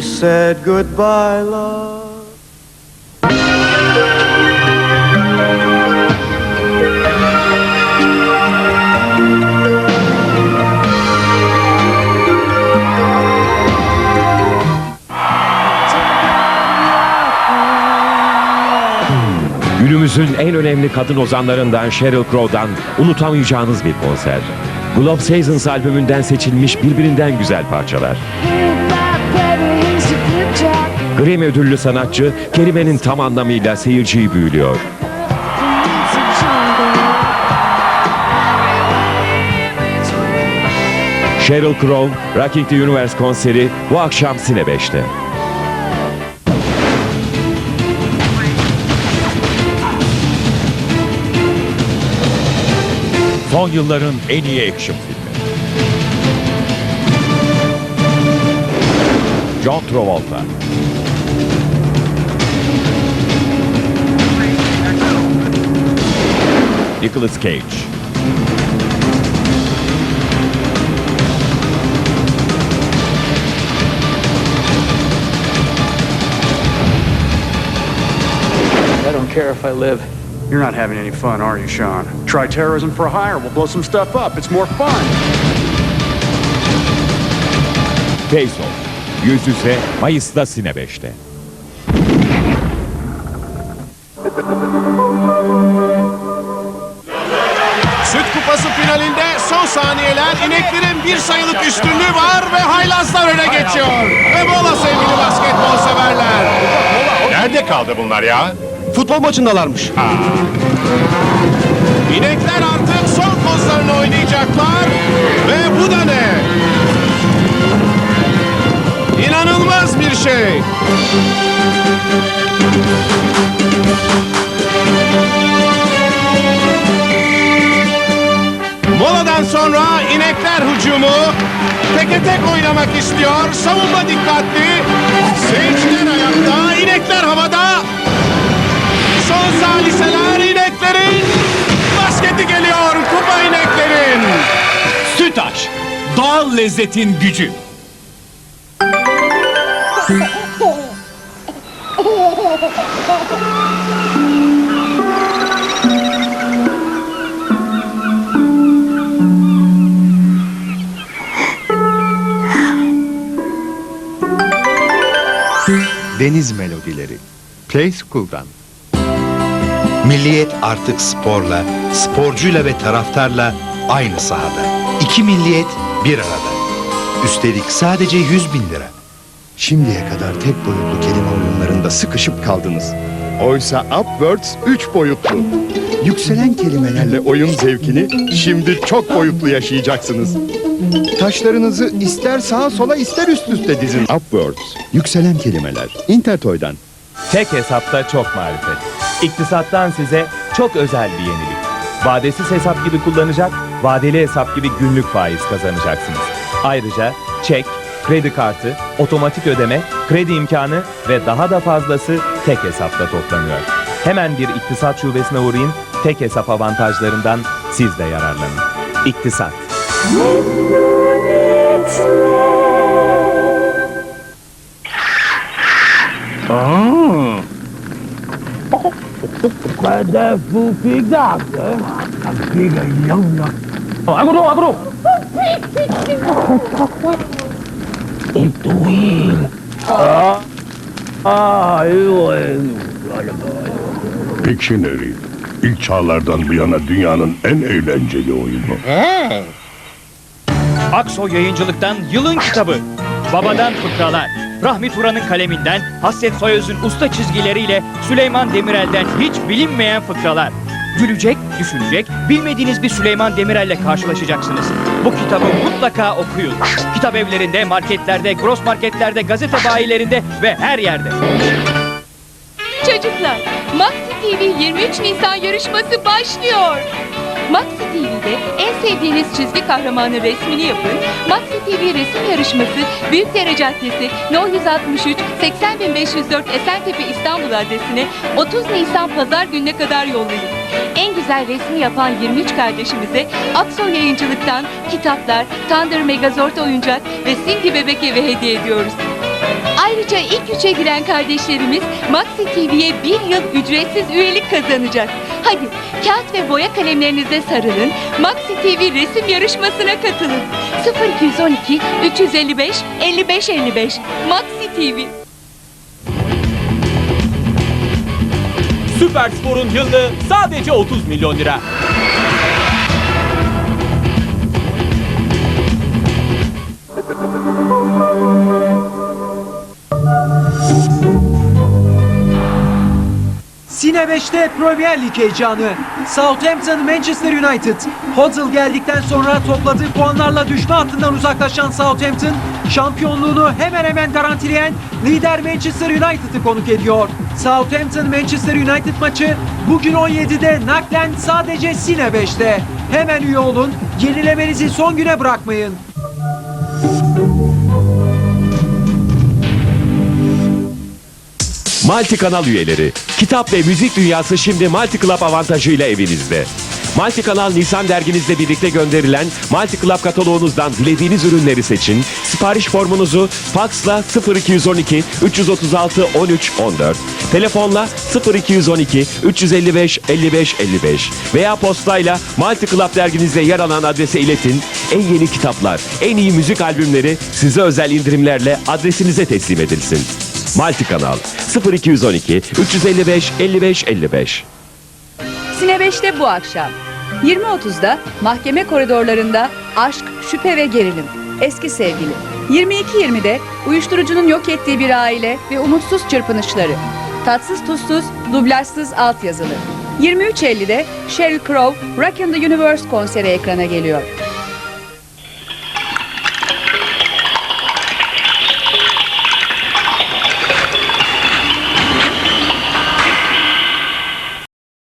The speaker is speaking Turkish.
said goodbye, love. Günümüzün en önemli kadın ozanlarından Sheryl Crow'dan unutamayacağınız bir konser. Globe Seasons albümünden seçilmiş birbirinden güzel parçalar. Grammy ödüllü sanatçı kelimenin tam anlamıyla seyirciyi büyülüyor. Sheryl Crow, Rocking the Universe konseri bu akşam Sine 5'te. Son yılların en iyi action filmi. John Travolta. Nicolas Cage. I don't care if I live. You're not having any fun, are you, Sean? Try terrorism for hire. We'll blow some stuff up. It's more fun. Off. Yüz yüze Mayıs'ta Sine 5'te. Süt Kupası finalinde son saniyeler ineklerin bir sayılık üstünlüğü var ve haylazlar öne geçiyor. Ve mola sevgili basketbol severler. Nerede kaldı bunlar ya? Futbol maçındalarmış. İnekler artık son kozlarını oynayacaklar. Ve bu da ne? İnanılmaz bir şey. Moladan sonra inekler hücumu. Teke tek oynamak istiyor. Savunma dikkatli. Seyirciler ayakta, inekler havada. Son saliseler ineklerin. Basketi geliyor kupa ineklerin. Sütaş, doğal lezzetin gücü. Deniz Melodileri Play School'dan Milliyet artık sporla, sporcuyla ve taraftarla aynı sahada. İki milliyet bir arada. Üstelik sadece 100 bin lira. Şimdiye kadar tek boyutlu kelime oyunlarında sıkışıp kaldınız. Oysa Upwords 3 boyutlu. Yükselen kelimelerle oyun zevkini şimdi çok boyutlu yaşayacaksınız. Taşlarınızı ister sağa sola ister üst üste dizin. Upwords, yükselen kelimeler. Intertoy'dan. Tek hesapta çok marifet. İktisattan size çok özel bir yenilik. Vadesiz hesap gibi kullanacak, vadeli hesap gibi günlük faiz kazanacaksınız. Ayrıca çek, kredi kartı, otomatik ödeme, kredi imkanı ve daha da fazlası tek hesapta toplanıyor. Hemen bir iktisat şubesine uğrayın, tek hesap avantajlarından siz de yararlanın. İktisat. Pictionary. İlk çağlardan bu yana dünyanın en eğlenceli oyunu. Akso Yayıncılık'tan Yılın Kitabı. Babadan Fıkralar. Rahmi Turan'ın kaleminden Hasret Soyöz'ün usta çizgileriyle Süleyman Demirel'den hiç bilinmeyen fıkralar. Gülecek, düşünecek, bilmediğiniz bir Süleyman Demirel'le karşılaşacaksınız. Bu kitabı mutlaka okuyun. Kitap evlerinde, marketlerde, gross marketlerde, gazete bayilerinde ve her yerde. Çocuklar, Maxi TV 23 Nisan yarışması başlıyor. Maxi TV'de en sevdiğiniz çizgi kahramanı resmini yapın. Maxi TV resim yarışması Büyükdere Caddesi No 163 80504 Esentepe İstanbul adresine 30 Nisan Pazar gününe kadar yollayın. En güzel resmi yapan 23 kardeşimize Akson Yayıncılık'tan kitaplar, Thunder Megazord oyuncak ve Simgi Bebek Evi hediye ediyoruz. Ayrıca ilk üçe giren kardeşlerimiz Maxi TV'ye bir yıl ücretsiz üyelik kazanacak. Hadi kağıt ve boya kalemlerinize sarılın. Maxi TV resim yarışmasına katılın. 0212 355 55 55 Maxi TV. Süper Spor'un yıllığı sadece 30 milyon lira. Sine 5'te Premier Lig heyecanı. Southampton Manchester United. Hoddle geldikten sonra topladığı puanlarla düşme hattından uzaklaşan Southampton, şampiyonluğunu hemen hemen garantileyen lider Manchester United'ı konuk ediyor. Southampton Manchester United maçı bugün 17'de naklen sadece Sine 5'te. Hemen üye olun, yenilemenizi son güne bırakmayın. Multi kanal üyeleri. Kitap ve müzik dünyası şimdi Multi Club avantajıyla evinizde. Multi Kanal Nisan derginizle birlikte gönderilen Multi Club kataloğunuzdan dilediğiniz ürünleri seçin. Sipariş formunuzu faksla 0212 336 13 14, telefonla 0212 355 55 55 veya postayla Multi Club derginizde yer alan adrese iletin. En yeni kitaplar, en iyi müzik albümleri size özel indirimlerle adresinize teslim edilsin. Multi Kanal 0212 355 55 55 Sine 5'te bu akşam. 20.30'da mahkeme koridorlarında aşk, şüphe ve gerilim. Eski sevgili. 22.20'de uyuşturucunun yok ettiği bir aile ve umutsuz çırpınışları. Tatsız tuzsuz, dublajsız altyazılı. 23.50'de Sheryl Crow Rock in the Universe konseri ekrana geliyor.